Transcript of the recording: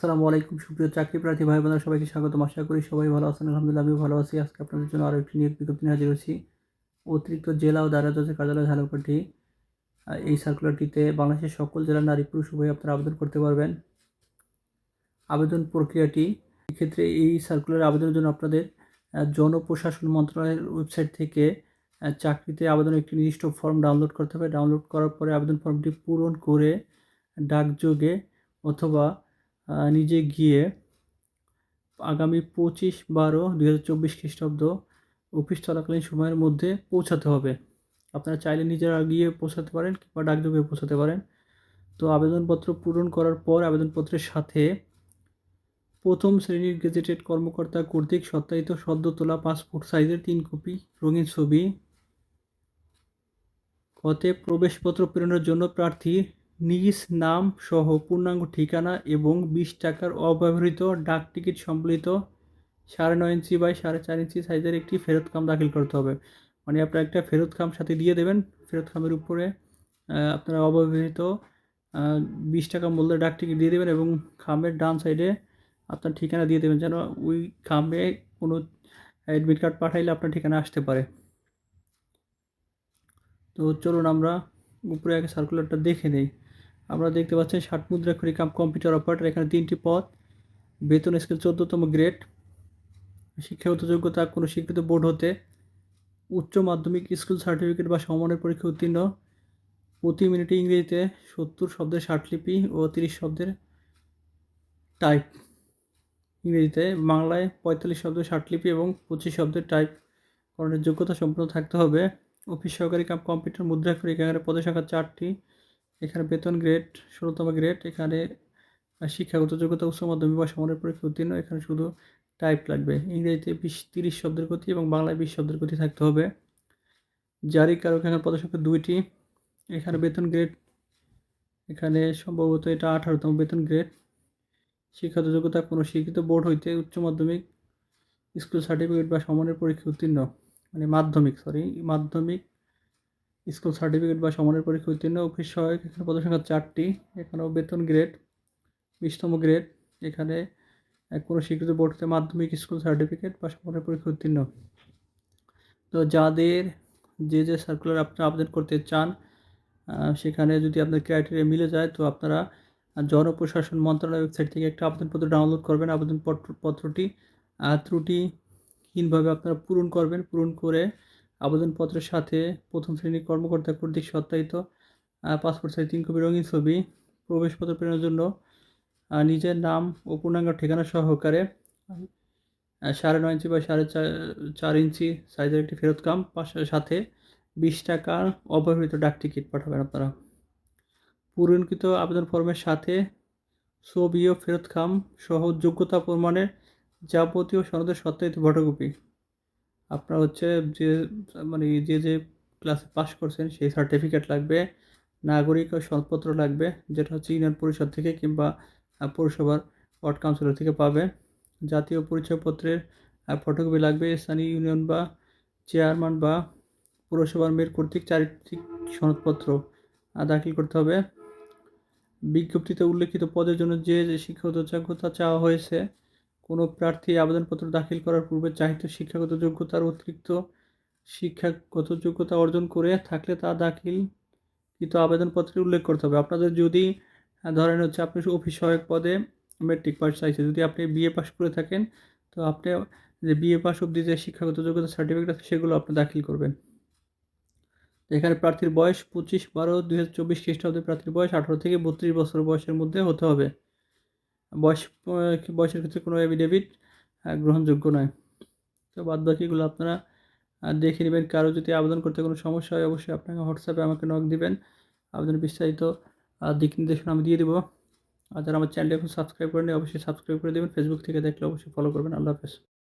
আসসালামু আলাইকুম, সুপ্রিয় চাকরি প্রার্থী ভাই বোনেরা সবাইকে স্বাগতম। আশা করি সবাই ভালো আছেন, আলহামদুলিল্লাহ, আমিও ভালো আছি। আজকে আপনাদের জন্য আরও একটি নিয়োগ বিজ্ঞপ্তি হাজির হয়েছি। অতিরিক্ত জেলা ও দায়রা জজের কার্যালয় ঝালকাঠি এই সার্কুলারটিতে বাংলাদেশের সকল জেলার নারী পুরুষ উভয় আপনারা আবেদন করতে পারবেন। আবেদন প্রক্রিয়াটি, এক্ষেত্রে এই সার্কুলার আবেদনের জন্য আপনাদের জনপ্রশাসন মন্ত্রণালয়ের ওয়েবসাইট থেকে চাকরিতে আবেদনের একটি নির্দিষ্ট ফর্ম ডাউনলোড করতে হবে। ডাউনলোড করার পরে আবেদন ফর্মটি পূরণ করে, ডাকযোগে অথবা নিজে গিয়ে আগামী পঁচিশ বারো দুই হাজার চব্বিশ খ্রিস্টাব্দ অফিস চলাকালীন সময়ের মধ্যে পৌঁছাতে হবে। আপনারা চাইলে নিজেরা গিয়ে পৌঁছাতে পারেন কিংবা ডাকযোগে পৌঁছাতে পারেন। তো আবেদনপত্র পূরণ করার পর আবেদনপত্রের সাথে প্রথম শ্রেণির গেজেটেড কর্মকর্তা কর্তৃক সত্যায়িত সদ্য তোলা পাসপোর্ট সাইজের তিন কপি, রঙিন ছবি কতে প্রবেশপত্র প্রেরণের জন্য প্রার্থী নিজ নাম সহ পূর্ণাঙ্গ ঠিকানা এবং বিশ টাকার অব্যবহৃত ডাক টিকিট সম্বলিত সাড়ে নয় ইঞ্চি বাই সাড়ে চার ইঞ্চি সাইজের একটি ফেরত খাম দাখিল করতে হবে। মানে আপনার একটা ফেরত খাম সাথে দিয়ে দেবেন। ফেরত খামের উপরে আপনারা অব্যবহৃত বিশ টাকা মূল্যের ডাক টিকিট দিয়ে দেবেন এবং খামের ডান সাইডে আপনার ঠিকানা দিয়ে দেবেন যেন ওই খামে কোনো অ্যাডমিট কার্ড পাঠাইলে আপনার ঠিকানা আসতে পারে। তো চলুন আমরা উপরে আগে সার্কুলারটা দেখে নেই। আমরা দেখতে পাচ্ছি ষাট মুদ্রা মুদ্রাক্ষরী কাম কম্পিউটার অপারেটর এখানে তিনটি পদ, বেতন স্কেল চোদ্দতম গ্রেড শিক্ষাগত যোগ্যতা কোনো স্বীকৃত বোর্ড হতে উচ্চ মাধ্যমিক স্কুল সার্টিফিকেট বা সমানের পরীক্ষা উত্তীর্ণ, প্রতি মিনিটে ইংরেজিতে সত্তর শব্দের ষাটলিপি ও তিরিশ শব্দের টাইপ ইংরেজিতে বাংলায় পঁয়তাল্লিশ শব্দের ষাটলিপি এবং পঁচিশ শব্দের টাইপ করণের যোগ্যতা সম্পূর্ণ থাকতে হবে। অফিস সহকারী কাম কম্পিউটার মুদ্রাক্ষরী এখানে পদের সংখ্যা চারটি। এখানে বেতন গ্রেড ষোলোতম গ্রেড এখানে শিক্ষাগত যোগ্যতা উচ্চ মাধ্যমিক বা সমানের পরীক্ষা উত্তীর্ণ, এখানে শুধু টাইপ লাগবে। ইংরেজিতে বিশ, তিরিশ শব্দের গতি এবং বাংলায় বিশ শব্দের গতি থাকতে হবে। জারি কারক এখানে পদের সংখ্যা দুইটি। এখানে বেতন গ্রেড এখানে সম্ভবত এটা আঠারোতম বেতন গ্রেড শিক্ষাগত যোগ্যতা কোনো শিক্ষিত বোর্ড হইতে উচ্চ মাধ্যমিক, স্কুল সার্টিফিকেট বা সমানের পরীক্ষা উত্তীর্ণ। মানে মাধ্যমিক সরি মাধ্যমিক স্কুল সার্টিফিকেট বা সমানের পরীক্ষা উত্তীর্ণ অফিস সহায়ক, এখানে পদের সংখ্যা চারটি। এখানেও বেতন গ্রেড বিশতম গ্রেড এখানে কোনো স্বীকৃত বোর্ড হতে মাধ্যমিক স্কুল সার্টিফিকেট বা সমানের পরীক্ষা উত্তীর্ণ। তো যাদের যে যে সার্কুলার আপনারা আবেদন করতে চান সেখানে যদি আপনার ক্রাইটেরিয়া মিলে যায়, তো আপনারা জনপ্রশাসন মন্ত্রণালয় ওয়েবসাইট থেকে একটা আবেদনপত্র ডাউনলোড করবেন। আবেদনপত্র, পত্রটি ত্রুটিহীনভাবে আপনারা পূরণ করবেন। পূরণ করে আবেদনপত্রের সাথে প্রথম শ্রেণির কর্মকর্তা কর্তৃক সত্যায়িত পাসপোর্ট সাইজ তিন কপি রঙিন ছবি, প্রবেশপত্র প্রেরণের জন্য নিজের নাম ও পূর্ণাঙ্গ ঠিকানা সহকারে সাড়ে নয় ইঞ্চি বা সাড়ে চার ইঞ্চি সাইজের একটি ফেরত কাম সাথে বিশ টাকার অব্যবহৃত ডাক টিকিট পাঠাবেন আপনারা। পূরণকৃত আবেদন ফর্মের সাথে ছবি ও ফেরত খাম সহ যোগ্যতা প্রমাণের যাবতীয় সনদের সত্যায়িত ফটোকপি আপনার হচ্ছে যে মানে যে যে ক্লাসে পাস করছেন সেই সার্টিফিকেট লাগবে, নাগরিক ও লাগবে, যেটা হচ্ছে ইউনিয়ন পরিষদ থেকে কিংবা পৌরসভার ওয়ার্ড কাউন্সিলর থেকে পাবে। জাতীয় পরিচয়পত্রের ফটোকপি লাগবে, স্থানীয় ইউনিয়ন বা চেয়ারম্যান বা পৌরসভার মেয়র কর্তৃক চারিত্রিক সনদপত্র দাখিল করতে হবে। বিজ্ঞপ্তিতে উল্লেখিত পদের জন্য যে যে শিক্ষাগত যোগ্যতা চাওয়া হয়েছে কোনো প্রার্থী আবেদনপত্র দাখিল করার পূর্বে চাহিত শিক্ষাগত যোগ্যতার অতিরিক্ত শিক্ষাগত যোগ্যতা অর্জন করে থাকলে তা দাখিল কিন্তু আবেদনপত্রে উল্লেখ করতে হবে। আপনাদের যদি ধরেন হচ্ছে আপনি অফিস সহায়ক পদে মেট্রিক পাস চাইছে যদি আপনি বিএ পাস করে থাকেন, তো আপনি যে বিএ পাস অবধি যে শিক্ষাগত যোগ্যতা সার্টিফিকেট আছে সেগুলো আপনি দাখিল করবেন। এখানে প্রার্থীর বয়স পঁচিশ বারো দুই হাজার চব্বিশ খ্রিস্টাব্দে প্রার্থীর বয়স আঠারো থেকে বত্রিশ বছর বয়সের মধ্যে হতে হবে। বয়স বয়সের ক্ষেত্রে কোনো এভিডেভিট গ্রহণযোগ্য নয়। তো বাদ বাকিগুলো আপনারা দেখে নেবেন। কারও যদি আবেদন করতে কোনো সমস্যা হয়, অবশ্যই আপনাকে হোয়াটসঅ্যাপে আমাকে নক দিবেন। আবেদনের বিস্তারিত দিক নির্দেশনা আমি দিয়ে দেবো। আর যারা আমার চ্যানেলটি এখন সাবস্ক্রাইব করেনি অবশ্যই সাবস্ক্রাইব করে দেবেন। ফেসবুক থেকে দেখলে অবশ্যই ফলো করবেন। আল্লাহ হাফেজ।